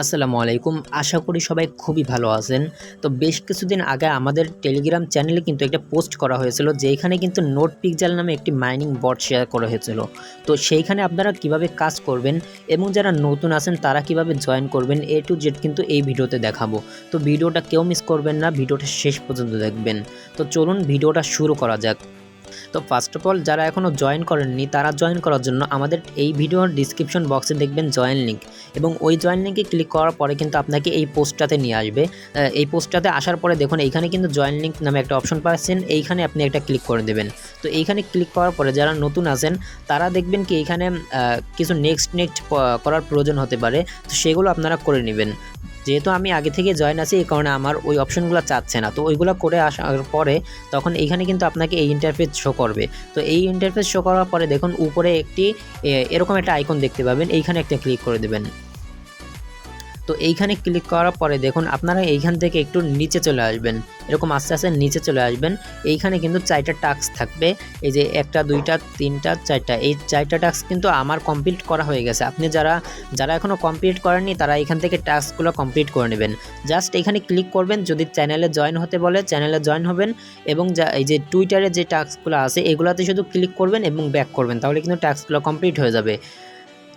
আসসালামু আলাইকুম। আশা করি সবাই খুবই ভালো আছেন। তো বেশ কিছুদিন আগে আমাদের টেলিগ্রাম চ্যানেলে কিন্তু একটা পোস্ট করা হয়েছিল, যেখানে কিন্তু নোট পিকজাল নামে একটি মাইনিং বট শেয়ার করা হয়েছিল। তো সেইখানে আপনারা কীভাবে কাজ করবেন এবং যারা নতুন আছেন, তারা কীভাবে জয়েন করবেন, এ টু জেড কিন্তু এই ভিডিওতে দেখাবো। তো ভিডিওটা কেউ মিস করবেন না, ভিডিওটা শেষ পর্যন্ত দেখবেন। তো চলুন ভিডিওটা শুরু করা যাক। তো ফার্স্ট অফ অল যারা এখনও জয়েন করেননি, তারা জয়েন করার জন্য আমাদের এই ভিডিওর ডিসক্রিপশন বক্সে দেখবেন জয়েন লিঙ্ক এবং ওই জয়েন লিঙ্কে ক্লিক করার পরে কিন্তু আপনাকে এই পোস্টটাতে নিয়ে আসবে। এই পোস্টটাতে আসার পরে দেখুন, এইখানে কিন্তু জয়েন লিঙ্ক নামে একটা অপশন পাচ্ছেন, এইখানে আপনি একটা ক্লিক করে দেবেন। তো এইখানে ক্লিক করার পরে যারা নতুন আছেন, তারা দেখবেন কি এইখানে কিছু নেক্সট নেক্সট করার প্রয়োজন হতে পারে, তো সেগুলো আপনারা করে নেবেন। যেহেতু আমি আগে থেকে জয়েন আছি, এই কারণে আমার ওই অপশনগুলো চাচ্ছে না। তো ওইগুলো করে আসার পরে তখন এইখানে কিন্তু আপনাকে এই ইন্টারফেস শো করবে। তো এই ইন্টারফেস শো করার পরে দেখুন, উপরে একটি এরকম একটা আইকন দেখতে পাবেন। এইখানে একটা ক্লিক করে দেবেন। তো এইখানে ক্লিক করার পরে দেখুন আপনারা এইখান থেকে একটু নিচে চলে আসবেন। এরকম আস্তে আস্তে নিচে চলে আসবেন। এইখানে কিন্তু চারটা টাস্ক থাকবে। এই যে একটা, দুইটা, তিনটা, চারটা। এই চারটা টাস্ক কিন্তু আমার কমপ্লিট করা হয়ে গেছে। আপনি যারা যারা এখনও কমপ্লিট করেননি, তারা এখান থেকে টাস্কগুলো কমপ্লিট করে নেবেন। জাস্ট এখানে ক্লিক করবেন। যদি চ্যানেলে জয়েন হতে বলে চ্যানেলে জয়েন হবেন এবং যা, এই যে টুইটারে যে টাস্কগুলো আছে, এগুলোতে শুধু ক্লিক করবেন এবং ব্যাক করবেন। তাহলে কিন্তু টাস্কগুলো কমপ্লিট হয়ে যাবে।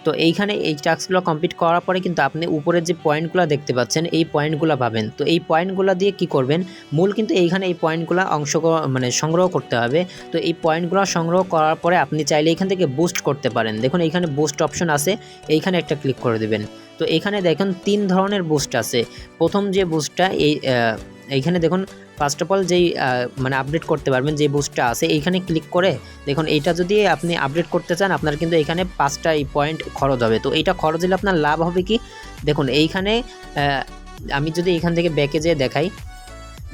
তো এইখানে এই টাস্কগুলো কমপ্লিট করার পরে কিন্তু আপনি উপরের যে পয়েন্টগুলো দেখতে পাচ্ছেন, এই পয়েন্টগুলো পাবেন। তো এই পয়েন্টগুলো দিয়ে কি করবেন? মূল কিন্তু এইখানে এই পয়েন্টগুলো অংশ মানে সংগ্রহ করতে হবে। তো এই পয়েন্টগুলো সংগ্রহ করার পরে আপনি চাইলে এখান থেকে বুস্ট করতে পারেন। দেখুন এইখানে বুস্ট অপশন আছে, এইখানে একটা ক্লিক করে দেবেন। তো এখানে দেখুন তিন ধরনের বুস্ট আছে। প্রথম যে বুস্টটা এই এইখানে দেখুন ফার্স্ট অফ অল যেই মানে আপডেট করতে পারবেন, যে বুস্টটা আছে, এইখানে ক্লিক করে দেখুন, এইটা যদি আপনি আপডেট করতে চান, আপনার কিন্তু এখানে পাঁচটা পয়েন্ট খরচ হবে। তো এইটা খরচ দিলে আপনার লাভ হবে কি? দেখুন, এইখানে আমি যদি এইখান থেকে ব্যাকে যেয়ে দেখাই,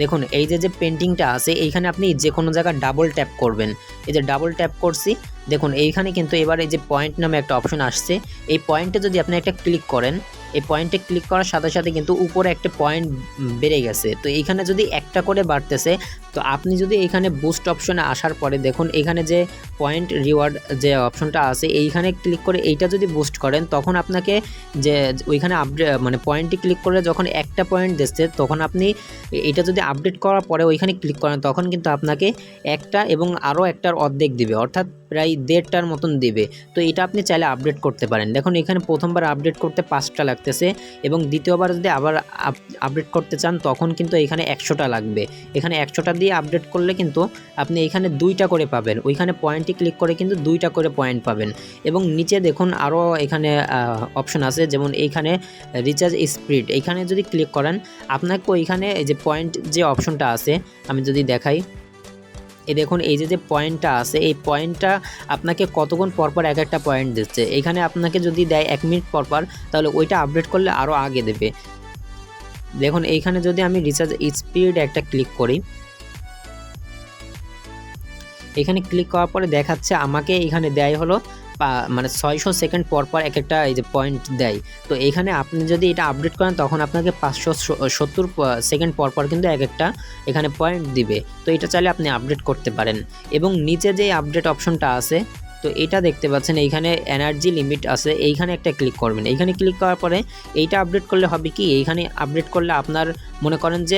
দেখুন, এই যে যে পেন্টিংটা আছে, এইখানে আপনি যে কোনো জায়গায় ডাবল ট্যাপ করবেন। এই যে ডাবল ট্যাপ করছি, দেখুন, এইখানে কিন্তু এবার এই যে পয়েন্ট নামে একটা অপশন আসছে। এই পয়েন্টে যদি আপনি একটা ক্লিক করেন এই পয়েন্টে ক্লিক করার সাথে সাথে কিন্তু উপরে একটা পয়েন্ট বেড়ে গেছে। তো এইখানে যদি একটা করে বাড়তেছে তো আপনি যদি এখানে বুস্ট অপশনে আসার পরে দেখুন, এখানে যে পয়েন্ট রিওয়ার্ড যে অপশনটা আছে, এইখানে ক্লিক করে এইটা যদি বুস্ট করেন, তখন আপনাকে যে ওইখানে আপডেট মানে পয়েন্টটি ক্লিক করে যখন একটা পয়েন্ট দিচ্ছে, তখন আপনি এটা যদি আপডেট করার পরে ওইখানে ক্লিক করেন, তখন কিন্তু আপনাকে একটা এবং আরও একটার অর্ধেক দিবে, অর্থাৎ প্রায় দেড়টার মতন দিবে। তো এটা আপনি চাইলে আপডেট করতে পারেন। দেখুন, এখানে প্রথমবার আপডেট করতে পাঁচটা লাগতেছে এবং দ্বিতীয়বার যদি আবার আপডেট করতে চান, তখন কিন্তু এখানে একশোটা লাগবে। এখানে একশোটা দিয়ে আপডেট করলে কিন্তু আপনি এখানে দুইটা করে পাবেন। ওইখানে পয়েন্টে ক্লিক করে কিন্তু দুইটা করে পয়েন্ট পাবেন। এবং নিচে দেখুন আরও এখানে অপশন আছে, যেমন এইখানে রিচার্জ স্পিড এইখানে যদি ক্লিক করেন, আপনাকে ওইখানে এই যে পয়েন্ট যে অপশনটা আছে, আমি যদি দেখাই, এই দেখুন এই যে যে পয়েন্টটা আছে, এই পয়েন্টটা আপনাকে কতক্ষণ পরপর এক একটা পয়েন্ট দিচ্ছে। এখানে আপনাকে যদি দেয় এক মিনিট পরপর তাহলে ওইটা আপডেট করলে আরও আগে দেবে। দেখুন এইখানে যদি আমি রিচার্জ স্পিড একটা ক্লিক করি এখানে ক্লিক করার পরে দেখাচ্ছে আমাকে এখানে দেয় হলো মানে ছয়শো সেকেন্ড পর পর এক একটা এই যে পয়েন্ট দেয়। তো এখানে আপনি যদি এটা আপডেট করেন, তখন আপনাকে পাঁচশো সত্তর সেকেন্ড পর পর কিন্তু এক একটা এখানে পয়েন্ট দিবে। তো এটা চাইলে আপনি আপডেট করতে পারেন। এবং নিচে যে আপডেট অপশনটা আছে, তো এটা দেখতে পাচ্ছেন, এইখানে এনার্জি লিমিট আছে, এইখানে একটা ক্লিক করবেন। এইখানে ক্লিক করার পরে এইটা আপডেট করলে হবে কি, এইখানে আপডেট করলে আপনার মনে করেন যে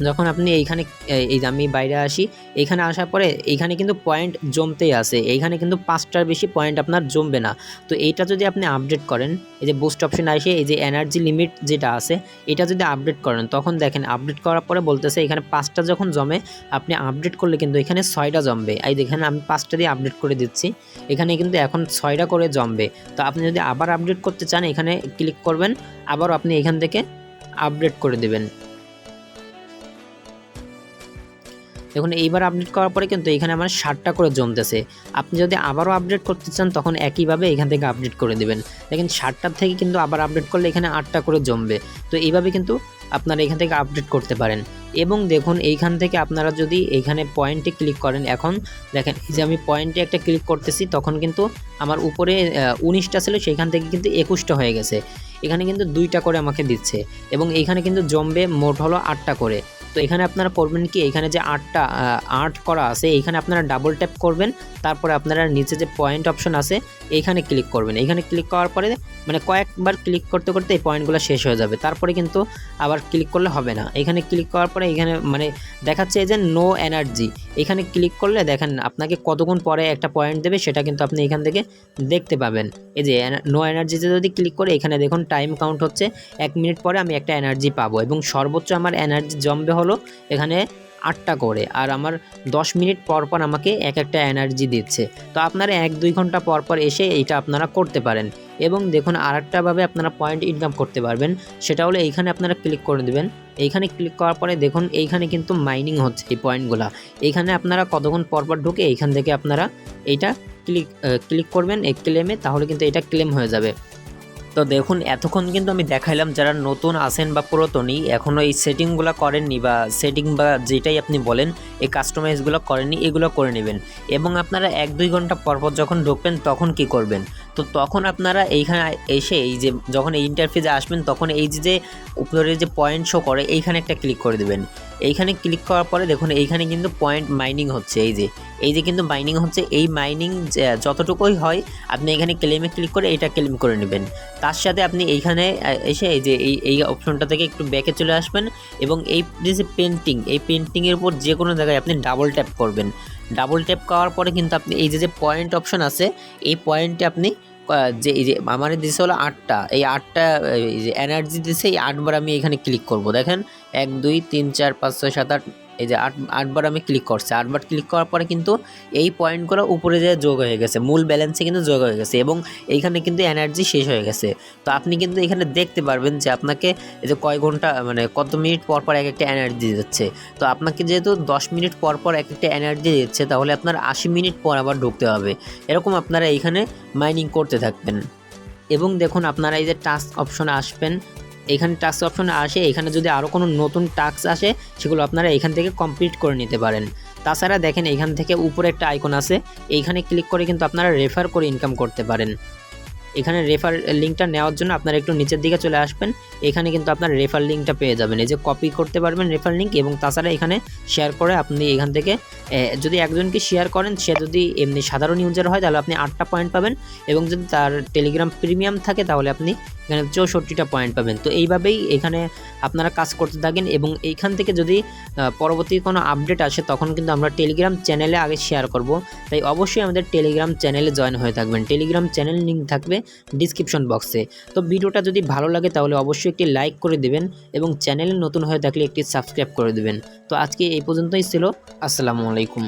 যখন আপনি এইখানে এই- যে আমি বাইরে আসি, এইখানে আসার পরে এইখানে কিন্তু পয়েন্ট জমতেই আছে। এইখানে কিন্তু পাঁচটার বেশি পয়েন্ট আপনার জমবে না। তো এইটা যদি আপনি আপডেট করেন, এই যে বুস্ট অপশন আসে, এই যে এনার্জি লিমিট যেটা আছে, এটা যদি আপডেট করেন, তখন দেখেন আপডেট করার পরে বলতেছে এখানে পাঁচটা যখন জমে, আপনি আপডেট করলে কিন্তু এখানে ছয়টা জমবে। এই দেখেন আমি পাঁচটা দিয়ে আপডেট করে দিচ্ছি। এখানে কিন্তু এখন ছয়টা করে জমবে। তো আপনি যদি আবার আপডেট করতে চান, এখানে ক্লিক করবেন আবার আপনি এখান থেকে আপডেট করে দেবেন। দেখুন, এইবার আপডেট করার পরে কিন্তু এখানে আমার ষাটটা করে জমতেছে আপনি যদি আবারও আপডেট করতে চান, তখন একইভাবে এখান থেকে আপডেট করে দেবেন। দেখেন ষাটটার থেকে কিন্তু আবার আপডেট করলে এখানে আটটা করে জমবে। তো এইভাবে কিন্তু আপনারা এখান থেকে আপডেট করতে পারেন। এবং দেখুন, এইখান থেকে আপনারা যদি এইখানে পয়েন্টে ক্লিক করেন, এখন দেখেন যে আমি পয়েন্টে একটা ক্লিক করতেছি, তখন কিন্তু আমার উপরে উনিশটা ছিল, সেইখান থেকে কিন্তু একুশটা হয়ে গেছে। এখানে কিন্তু দুইটা করে আমাকে দিচ্ছে। এবং এইখানে কিন্তু জমবে মোট হলো আটটা করে। তো এখানে আপনারা করবেন কি, এখানে যে আটটা আর্ট করা আছে এইখানে আপনারা ডাবল ট্যাপ করবেন, তারপরে আপনারা নিচে যে পয়েন্ট অপশন আছে এইখানে ক্লিক করবেন। এইখানে ক্লিক করার পরে মানে কয়েকবার ক্লিক করতে করতে এই পয়েন্টগুলো শেষ হয়ে যাবে। তারপরে কিন্তু আবার ক্লিক করলে হবে না। এখানে ক্লিক করার পরে এখানে মানে দেখাচ্ছে এই যে নো এনার্জি এখানে ক্লিক করলে দেখেন আপনাকে কতক্ষণ পরে একটা পয়েন্ট দেবে, সেটা কিন্তু আপনি এখান থেকে দেখতে পাবেন। এই যে নো এনার্জিতে যদি ক্লিক করে, এখানে দেখুন টাইম কাউন্ট হচ্ছে, এক মিনিট পরে আমি একটা এনার্জি পাবো এবং সর্বোচ্চ আমার এনার্জি জমবে হলো এখানে আটটা করে। আর আমার দশ মিনিট পর পর আমাকে এক একটা এনার্জি দিচ্ছে। তো আপনারা এক দুই ঘণ্টা পর পর এসে এইটা আপনারা করতে পারেন। এবং দেখুন আরেকটাভাবে আপনারা পয়েন্ট ইনকাম করতে পারবেন। সেটা হলো এইখানে আপনারা ক্লিক করে দেবেন। এইখানে ক্লিক করার পরে দেখুন এইখানে কিন্তু মাইনিং হচ্ছে এই পয়েন্টগুলো এইখানে আপনারা কতক্ষণ পর পর ঢুকে এইখান থেকে আপনারা এইটা ক্লিক ক্লিক করবেন এই ক্লেমে তাহলে কিন্তু এটা ক্লেম হয়ে যাবে। তো দেখুন, এতক্ষণ কিন্তু আমি দেখাইলাম যারা নতুন আসেন বা পুরাতনই এখনও এই সেটিংগুলো করেননি বা সেটিং বা যেটাই আপনি বলেন, এই কাস্টমাইজগুলো করেননি, এগুলো করে নেবেন। এবং আপনারা এক দুই ঘণ্টা পরপর যখন ঢুকবেন, তখন কি করবেন? তো তখন আপনারা এইখানে এসে এই যে যখন এই ইন্টারফেসে আসবেন, তখন এই যে উপরে যে পয়েন্ট শো করে, এইখানে একটা ক্লিক করে দেবেন। এইখানে ক্লিক করার পরে দেখুন, এইখানে কিন্তু পয়েন্ট মাইনিং হচ্ছে। এই যে এই যে কিন্তু মাইনিং হচ্ছে। এই মাইনিং যতটুকুই হয়, আপনি এখানে ক্লেমে ক্লিক করে এটা ক্লেম করে নেবেন। তার সাথে আপনি এইখানে এসে এই যে, এই এই অপশনটা থেকে একটু ব্যাকে চলে আসবেন এবং এই যে পেন্টিং এই পেন্টিংয়ের উপর যে কোনো জায়গায় আপনি ডাবল ট্যাপ করবেন। ডাবল ট্যাপ করার পরে কিন্তু আপনি, এই যে যে পয়েন্ট অপশন আছে, এই পয়েন্টে আপনি যে, এই যে, আমার দিছে হলো আটটা, এই আটটা, এই যে এনার্জি দিছে, এই আটবার আমি এখানে ক্লিক করব। দেখেন, এক, দুই, তিন, চার, পাঁচ, ছয়, সাত, আট এই যে আট আটবার আমি ক্লিক করছি। আটবার ক্লিক করার পরে কিন্তু এই পয়েন্টগুলো উপরে যে যোগ হয়ে গেছে। মূল ব্যালেন্সে কিন্তু যোগ হয়ে গেছে এবং এইখানে কিন্তু এনার্জি শেষ হয়ে গেছে। তো আপনি কিন্তু এখানে দেখতে পারবেন যে আপনাকে এই যে কয় ঘণ্টা মানে কত মিনিট পর পর এক একটা এনার্জি দিচ্ছে। তো আপনাকে যেহেতু দশ মিনিট পর পর এক একটা এনার্জি দিচ্ছে, তাহলে আপনার আশি মিনিট পর আবার ঢুকতে হবে। এরকম আপনারা এইখানে মাইনিং করতে থাকবেন। এবং দেখুন আপনারা এই যে টাস্ক অপশনে আসবেন। এখানে টাস্ক অপশন আসে, এখানে যদি আরও কোনো নতুন টাস্ক আসে, সেগুলো আপনারা এখান থেকে কমপ্লিট করে নিতে পারেন। তাছাড়া দেখেন এখান থেকে উপরে একটা আইকন আছে, এইখানে ক্লিক করে কিন্তু আপনারা রেফার করে ইনকাম করতে পারেন। এখানে রেফার লিঙ্কটা নেওয়ার জন্য আপনারা একটু নিচের দিকে চলে আসবেন। এখানে কিন্তু আপনার রেফার লিঙ্কটা পেয়ে যাবেন। এই যে কপি করতে পারবেন রেফার লিঙ্ক এবং তাছাড়া এখানে শেয়ার করে আপনি এখান থেকে যদি একজনকে শেয়ার করেন, সে যদি এমনি সাধারণ ইউজার হয়, তাহলে আপনি আটটা পয়েন্ট পাবেন এবং যদি তার টেলিগ্রাম প্রিমিয়াম থাকে, তাহলে আপনি এখানে চৌষট্টিটা পয়েন্ট পাবেন। তো এইভাবেই এখানে আপনারা কাজ করতে থাকেন এবং এইখান থেকে যদি পরবর্তী কোনো আপডেট আসে, তখন কিন্তু আমরা টেলিগ্রাম চ্যানেলে আগে শেয়ার করব। তাই অবশ্যই আমাদের টেলিগ্রাম চ্যানেলে জয়েন হয়ে থাকবেন। টেলিগ্রাম চ্যানেল লিঙ্ক থাকবে। ডিসক্রিপশন বক্সে তো ভিডিওটা যদি ভালো লাগে তাহলে অবশ্যই একটি লাইক করে দেবেন এবং চ্যানেলে নতুন হয়ে থাকলে একটি সাবস্ক্রাইব করে দেবেন। তো আজকে এই পর্যন্তই ছিল। আসসালামু আলাইকুম।